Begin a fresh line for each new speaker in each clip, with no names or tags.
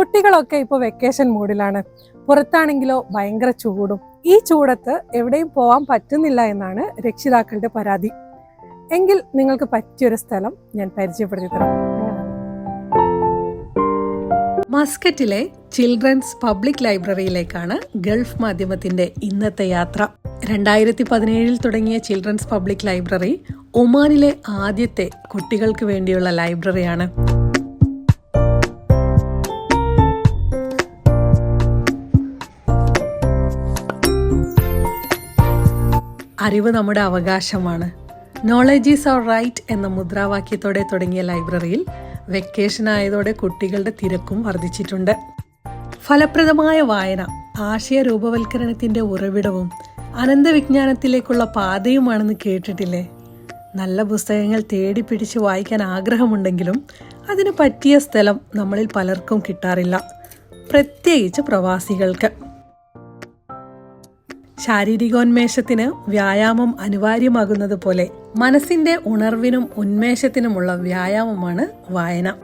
കുട്ടികളൊക്കെ ഇപ്പോൾ വെക്കേഷൻ മൂഡിലാണ്. പുറത്താണെങ്കിലോ ഭയങ്കര ചൂടും. ഈ ചൂടത്ത് എവിടെയും പോകാൻ പറ്റുന്നില്ല എന്നാണ് രക്ഷിതാക്കളുടെ പരാതി. എങ്കിൽ നിങ്ങൾക്ക് പറ്റിയൊരു സ്ഥലം ഞാൻ പരിചയപ്പെടുത്തി തരാം. മസ്കറ്റിലെ ചിൽഡ്രൻസ് പബ്ലിക് ലൈബ്രറിയിലേക്കാണ് ഗൾഫ് മാധ്യമത്തിന്റെ ഇന്നത്തെ യാത്ര. രണ്ടായിരത്തി പതിനേഴിൽ തുടങ്ങിയ ചിൽഡ്രൻസ് പബ്ലിക് ലൈബ്രറി ഒമാനിലെ ആദ്യത്തെ കുട്ടികൾക്ക് വേണ്ടിയുള്ള ലൈബ്രറിയാണ്. അറിവ് നമ്മുടെ അവകാശമാണ്. നോളജ് ഈസ് അവർ റൈറ്റ് എന്ന മുദ്രാവാക്യത്തോടെ തുടങ്ങിയ ലൈബ്രറിയിൽ വെക്കേഷൻ ആയതോടെ കുട്ടികളുടെ തിരക്കും വർദ്ധിച്ചിട്ടുണ്ട്. ഫലപ്രദമായ വായന ആശയ രൂപവൽക്കരണത്തിന്റെ ഉറവിടവും അനന്തവിജ്ഞാനത്തിലേക്കുള്ള പാതയുമാണെന്ന് കേട്ടിട്ടില്ലേ? നല്ല പുസ്തകങ്ങൾ തേടി പിടിച്ച് വായിക്കാൻ ആഗ്രഹമുണ്ടെങ്കിലും അതിന് പറ്റിയ സ്ഥലം നമ്മളിൽ പലർക്കും കിട്ടാറില്ല. പ്രത്യേകിച്ച് പ്രവാസികൾക്ക്. ശാരീരികോന്മേഷത്തിന് വ്യായാമം അനിവാര്യമാകുന്നത് പോലെ മനസ്സിന്റെ ഉണർവിനും ഉന്മേഷത്തിനുമുള്ള വ്യായാമമാണ് വായന.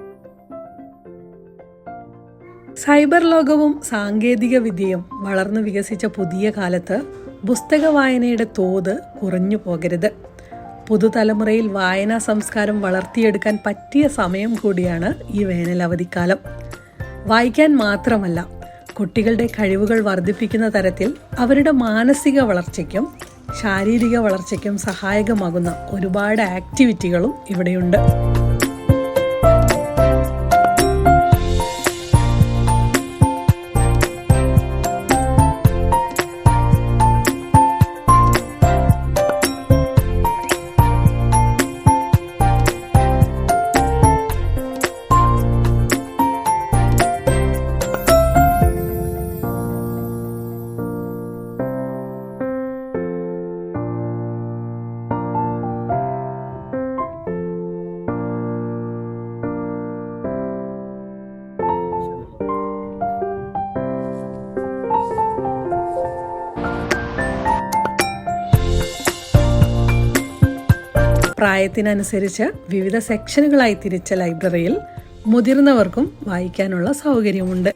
സൈബർ ലോകവും സാങ്കേതിക വിദ്യയും വളർന്നു വികസിച്ച പുതിയ കാലത്ത് പുസ്തക വായനയുടെ തോത് കുറഞ്ഞു പോകരുത്. പുതുതലമുറയിൽ വായനാ സംസ്കാരം വളർത്തിയെടുക്കാൻ പറ്റിയ സമയം കൂടിയാണ് ഈ വേനൽ അവധിക്കാലം വായിക്കാൻ മാത്രമല്ല കുട്ടികളുടെ കഴിവുകൾ വർദ്ധിപ്പിക്കുന്ന തരത്തിൽ അവരുടെ മാനസിക വളർച്ചയ്ക്കും ശാരീരിക വളർച്ചയ്ക്കും സഹായകമാകുന്ന ഒരുപാട് ആക്ടിവിറ്റികളും ഇവിടെയുണ്ട്. പ്രായത്തിനനുസരിച്ച് വിവിധ സെക്ഷനുകളായി തിരിച്ച ലൈബ്രറിയിൽ മുതിർന്നവർക്കും വായിക്കാനുള്ള സൗകര്യമുണ്ട്.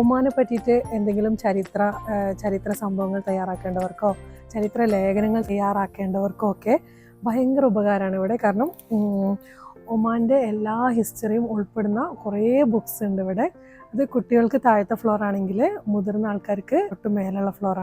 ഒമാനെ പറ്റിയിട്ട് എന്തെങ്കിലും ചരിത്ര ചരിത്ര സംഭവങ്ങൾ തയ്യാറാക്കേണ്ടവർക്കോ ചരിത്ര ലേഖനങ്ങൾ തയ്യാറാക്കേണ്ടവർക്കോ ഒക്കെ ഭയങ്കര ഉപകാരമാണ് ഇവിടെ. കാരണം ഒമാന്റെ എല്ലാ ഹിസ്റ്ററിയും ഉൾപ്പെടുന്ന കുറേ ബുക്സ് ഉണ്ട് ഇവിടെ. അത് കുട്ടികൾക്ക് താഴത്തെ ഫ്ലോർ ആണെങ്കിൽ മുതിർന്ന ആൾക്കാർക്ക് ഒട്ടും മേലുള്ള ഫ്ലോർ